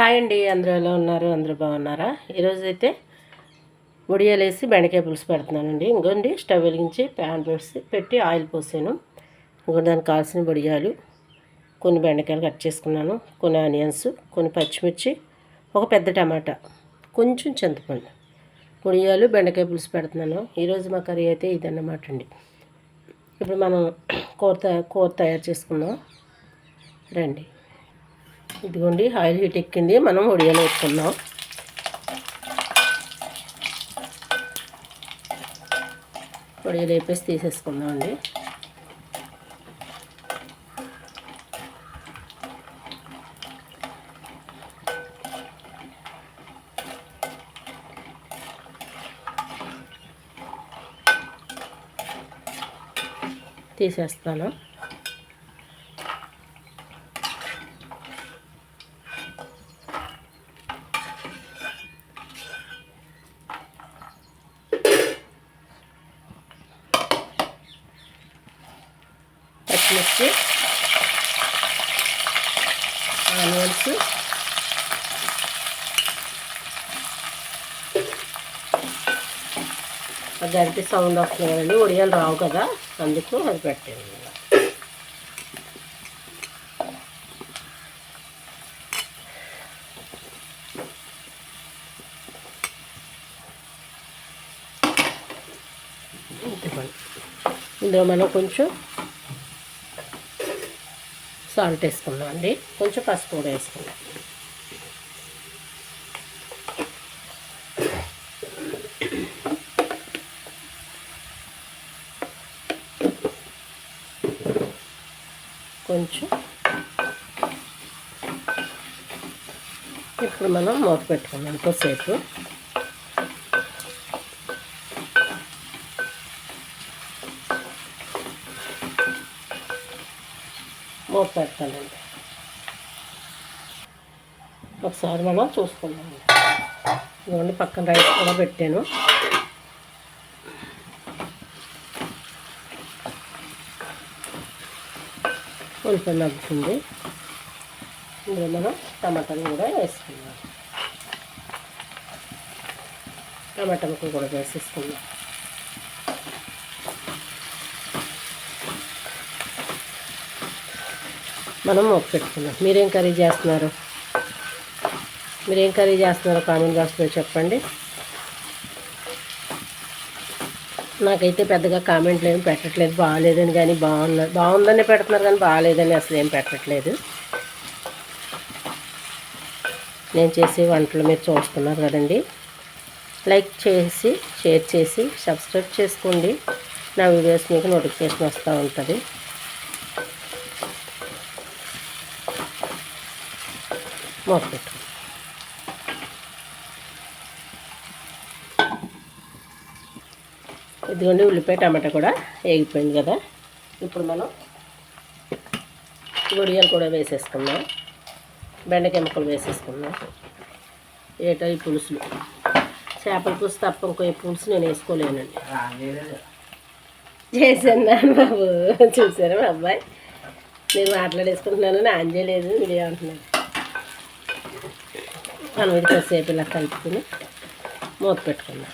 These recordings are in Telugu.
హాయ్ అండి అందరూ ఎలా ఉన్నారు? అందరూ బాగున్నారా? ఈరోజు అయితే ఉడియాలు వేసి బెండకాయ పులుసు పెడుతున్నానండి. ఇంకోండి స్టవ్ వెలిగించి ప్యాన్ పెట్టి పెట్టి ఆయిల్ పోసాను. ఇంకో దానికి కావాల్సిన బొడియాలు కొన్ని బెండకాయలు కట్ చేసుకున్నాను కొన్ని ఆనియన్స్ కొన్ని పచ్చిమిర్చి ఒక పెద్ద టమాటా కొంచెం చింతపండు. ఉడియాలు బెండకాయ పులుసు పెడుతున్నాను. ఈరోజు మా కర్రీ అయితే ఇదన్నమాట అండి. ఇప్పుడు మనం కూర కూర తయారు చేసుకుందాం. రండి. ఇదిగోండి ఆయిల్ హీట్ ఎక్కింది. మనం ఉడియాలు వేసుకుందాం. ఒడియాలు వేపేసి తీసేసుకుందాం అండి. తీసేస్తాను పచ్చిమిర్చి ఆనియన్స్ గడిపి సౌండ్ వస్తుంది కదండి. ఉడియాలు రావు కదా అందుకు అది పెట్టాను ఇందులో మనం కొంచెం సాల్ట్ వేసుకుందాం అండి. కొంచెం పసుపు కూడా వేసుకుందాం. కొంచెం. ఇప్పుడు మనం మూత పెట్టుకుందాం కొద్దిసేపు. మూత పెడతానండి ఒకసారి మనం చూసుకుందాం. ఇదిగోండి పక్కన రైస్ కూడా పెట్టాను. ఉల్లిపాయ నగ్గుతుంది ఇందులో మనం టమాటాలు కూడా వేసుకుందాం. టమాటా కూడా వేసేసుకుందాం. మనం మొక్క పెట్టుకుందాం. మీరేం కర్రీ చేస్తున్నారు? మీరేం కర్రీ చేస్తున్నారో? కామెంట్ బాక్స్లో చెప్పండి. నాకైతే పెద్దగా కామెంట్లు ఏమి పెట్టట్లేదు. బాగాలేదని కానీ బాగున్నా బాగుందని పెడుతున్నారు కానీ బాగాలేదని అసలు ఏం పెట్టట్లేదు. నేను చేసే వంటలు మీరు చూస్తున్నారు కదండి. లైక్ చేసి షేర్ చేసి సబ్స్క్రైబ్ చేసుకోండి. నా వీడియోస్ మీకు నోటిఫికేషన్ వస్తూ ఉంటుంది. మూత పెట్టు. ఇదిగోండి ఉల్లిపాయ టమాటా కూడా వేగిపోయింది కదా. ఇప్పుడు మనం గొడియాలు కూడా వేసేసుకుందాం. బెండకాయ ముక్కలు వేసేసుకుందాం. ఏటో ఈ పులుసులు? చేపల పులుసు తప్ప ఇంకో పులుసు నేను వేసుకోలేనండి. చేశాను నాన్న బాబు. చూసారా మా అబ్బాయి? నేను మాట్లాడేసుకుంటున్నాను ఆన్ చేయలేదు వీడియో అంటున్నాను మనం ఇది కొద్దిసేపు ఇలా కలుపుకుని మూత పెట్టుకుందాం.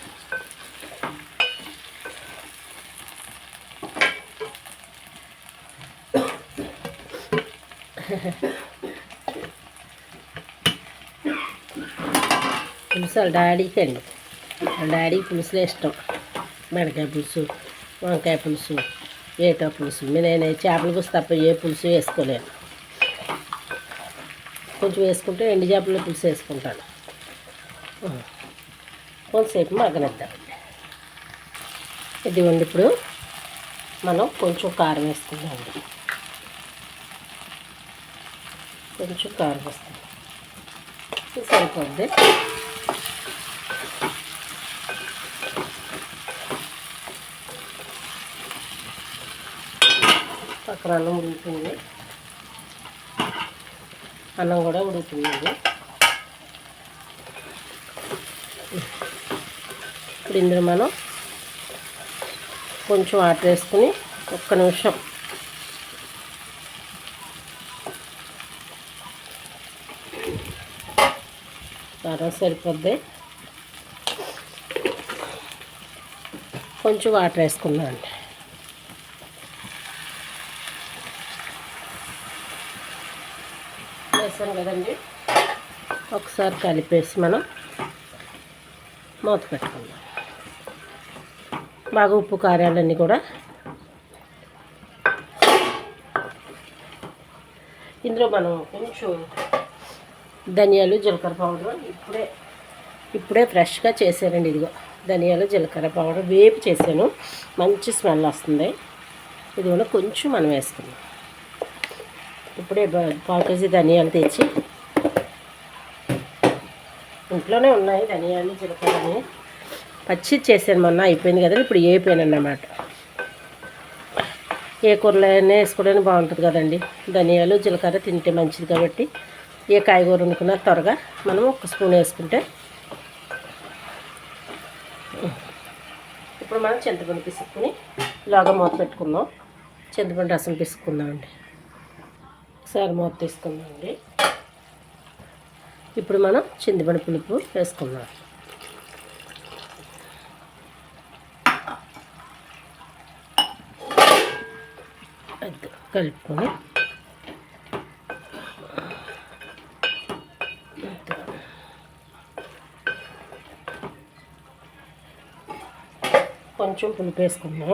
పులుసు డాడీకి అండి. వాళ్ళ డాడీకి పులుసులే ఇష్టం. బెండకాయ పులుసు వంకాయ పులుసు ఏటో పులుసు. నేను చేపల పులుసు తప్ప ఏ పులుసు వేసుకోలేను. కొంచెం వేసుకుంటే ఎండు చేపల పులుసు వేసుకుంటాను. కొంతసేపు ఇది ఇదిగోండి ఇప్పుడు మనం కొంచెం కారం వేసుకుందామండి కొంచెం కారం వేస్తాం సరిపోద్ది. పక్కన అన్నం ఉడుకుతుంది అన్నం కూడా ఉడుకుతుంది ఇప్పుడు ఇందులో మనం కొంచెం వాటర్ వేసుకుని ఒక్క నిమిషం కారం సరిపోద్ది. కొంచెం వాటర్ వేసుకుందాం అండి. వేసాను కదండి. ఒకసారి కలిపేసి మనం మూత పెట్టుకుందాం. బాగా ఉప్పు కారాలన్నీ కూడా ఇందులో మనం కొంచెం ధనియాలు జీలకర్ర పౌడర్ ఇప్పుడే ఇప్పుడే ఫ్రెష్గా చేశానండి ఇదిగో. ధనియాలు జీలకర్ర పౌడర్ వేపు చేశాను. మంచి స్మెల్ వస్తుంది. ఇది కూడా కొంచెం మనం వేసుకుందాం. ఇప్పుడే బా- పావు కేజీ ధనియాలు తెచ్చి. ఇంట్లోనే ఉన్నాయి ధనియాలు జీలకర్రని. పచ్చి చేసాను మొన్న అయిపోయింది కదా ఇప్పుడు వేపాను అన్నమాట ఏ కూరలో అయినా వేసుకోవడానికి బాగుంటుంది కదండి. ధనియాలు జీలకర్ర తింటే మంచిది కాబట్టి ఏ కాయగూర వండుకున్నా త్వరగా మనం ఒక స్పూన్ వేసుకుంటే. ఇప్పుడు మనం చింతపండు పిసుక్కుని ఇలాగా మూత పెట్టుకుందాం. చింతపండు రసం పిసుక్కుందామండి. ఒకసారి మూత తీసుకుందామండి ఇప్పుడు మనం చింతపండు పులుపు వేసుకుందాం. కలుపుకొని కొంచెం పులుపు వేసుకుందాం.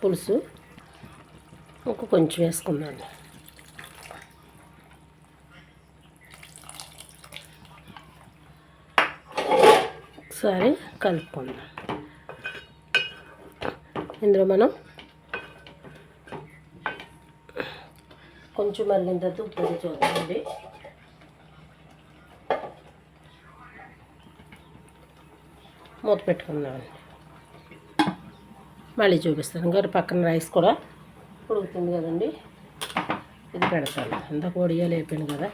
పులుసు ఒక కొంచెం వేసుకుందాం. ఒకసారి కలుపుకుందాం. ఇందులో మనం కొంచెం మళ్ళీ తర్వాత ఉప్పు అది చూద్దామండి. మూత పెట్టుకుందామండి మళ్ళీ చూపిస్తాను. గారు పక్కన రైస్ కూడా ఉడుకుతుంది కదండి. ఇది పెడతాను. ఇందాక ఒడియాలు అయిపోయింది కదా.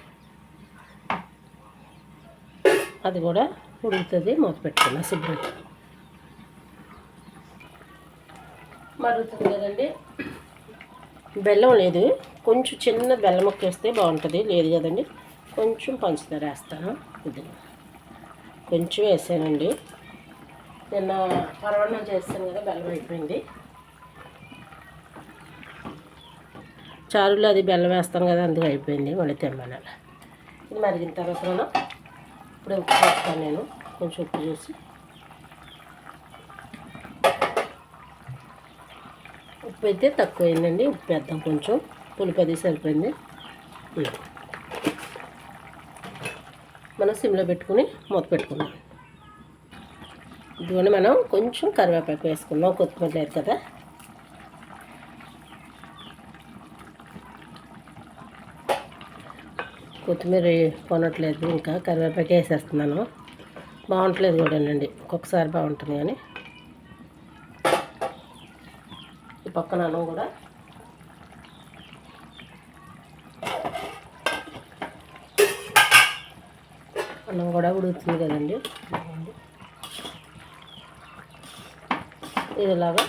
అది కూడా ఉడుకుతుంది మూత పెట్టుకున్నా శుభ్రం. మరుగుతుంది కదండి. బెల్లం లేదు. కొంచెం చిన్న బెల్లం ముక్క వేస్తే బాగుంటుంది. లేదు కదండి. కొంచెం పంచదార వేస్తాను ఇది. కొంచెం వేసానండి. నిన్న పరవన్నం చేస్తాను కదా బెల్లం అయిపోయింది. చారులో అది బెల్లం వేస్తాను కదా అందుకు అయిపోయింది. మళ్ళీ తెమ్మనాలి ఇది మరిగిన తర్వాత మనం ఇప్పుడు ఉప్పు వేస్తాను నేను కొంచెం ఉప్పు చూసి. ఉప్పు అయితే తక్కువ అయిందండి ఉప్పు వేద్దాం కొంచెం. పులుపు అది సరిపోయింది. మనం సిమ్లో పెట్టుకుని మూత పెట్టుకుందాం. ఇదిగోండి మనం కొంచెం కరివేపాకు వేసుకుందాం కొత్తిమీర లేదు కదా. కొత్తిమీర కొనట్లేదు ఇంకా. కరివేపాకు వేసేస్తున్నాను. బాగుంటలేదు కూడానండి ఒక్కొక్కసారి బాగుంటుంది కానీ. ఈ పక్కన అన్నం కూడా. అన్నం కూడా ఉడుకుతుంది కదండి. ఇది ఇలాగా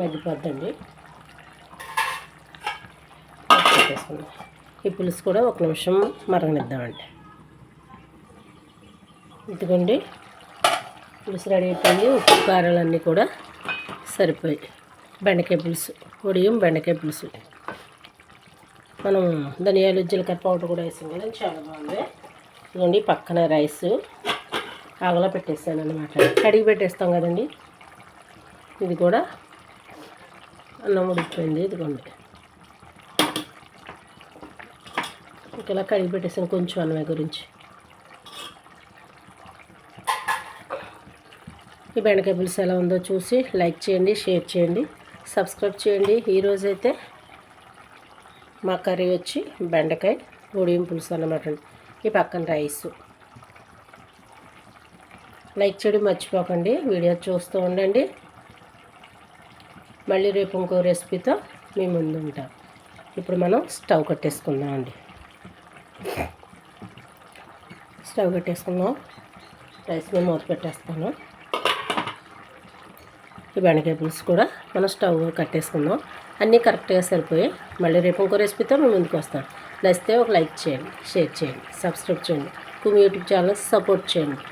మగ్గిపోద్దండి. పెట్టేసుకుందాం ఈ పులుసు కూడా ఒక నిమిషం మరగనిద్దామండి. ఇదిగోండి పులుసు రెడీ అయిపోయింది. ఉప్పు కారాలన్నీ కూడా సరిపోయి. బెండకాయ పులుసు ఉడియం బెండకాయ పులుసు. మనం ధనియాలు జీలకర్ర పౌడర్ కూడా వేసాం కదా చాలా బాగుంది. ఇదిగోండి పక్కన రైస్ ఆగలా పెట్టేస్తాను అనమాట కడిగి పెట్టేస్తాం కదండి. ఇది కూడా అన్నం ఉడికిపోయింది. ఇదిగోండి ఇంక ఇలా కడిగి పెట్టేసాను కొంచెం అన్నమే గురించి. ఈ బెండకాయ పులుసు ఎలా ఉందో చూసి లైక్ చేయండి షేర్ చేయండి సబ్స్క్రైబ్ చేయండి. ఈరోజైతే మా కర్రీ వచ్చి బెండకాయ ఉడియం పులుసు అన్నమాట ఈ పక్కన రైస్. లైక్ చేయడం మర్చిపోకండి వీడియో చూస్తూ ఉండండి. మళ్ళీ రేపు ఇంకో రెసిపీతో మీ ముందు ఉంటాం. ఇప్పుడు మనం స్టవ్ కట్టేసుకుందాం అండి స్టవ్ కట్టేసుకుందాం రైస్ మీద మూత పెట్టేస్తాను. ఈ బెండకాయ పులుసు కూడా మనం స్టవ్ కట్టేసుకుందాం. అన్నీ కరెక్ట్గా సరిపోయి మళ్ళీ రేపు ఇంకో రెసిపీతో మేము ముందుకు వస్తాం నచ్చితే ఒక లైక్ చేయండి షేర్ చేయండి సబ్స్క్రైబ్ చేయండి. కుమి యూట్యూబ్ ఛానల్ సపోర్ట్ చేయండి.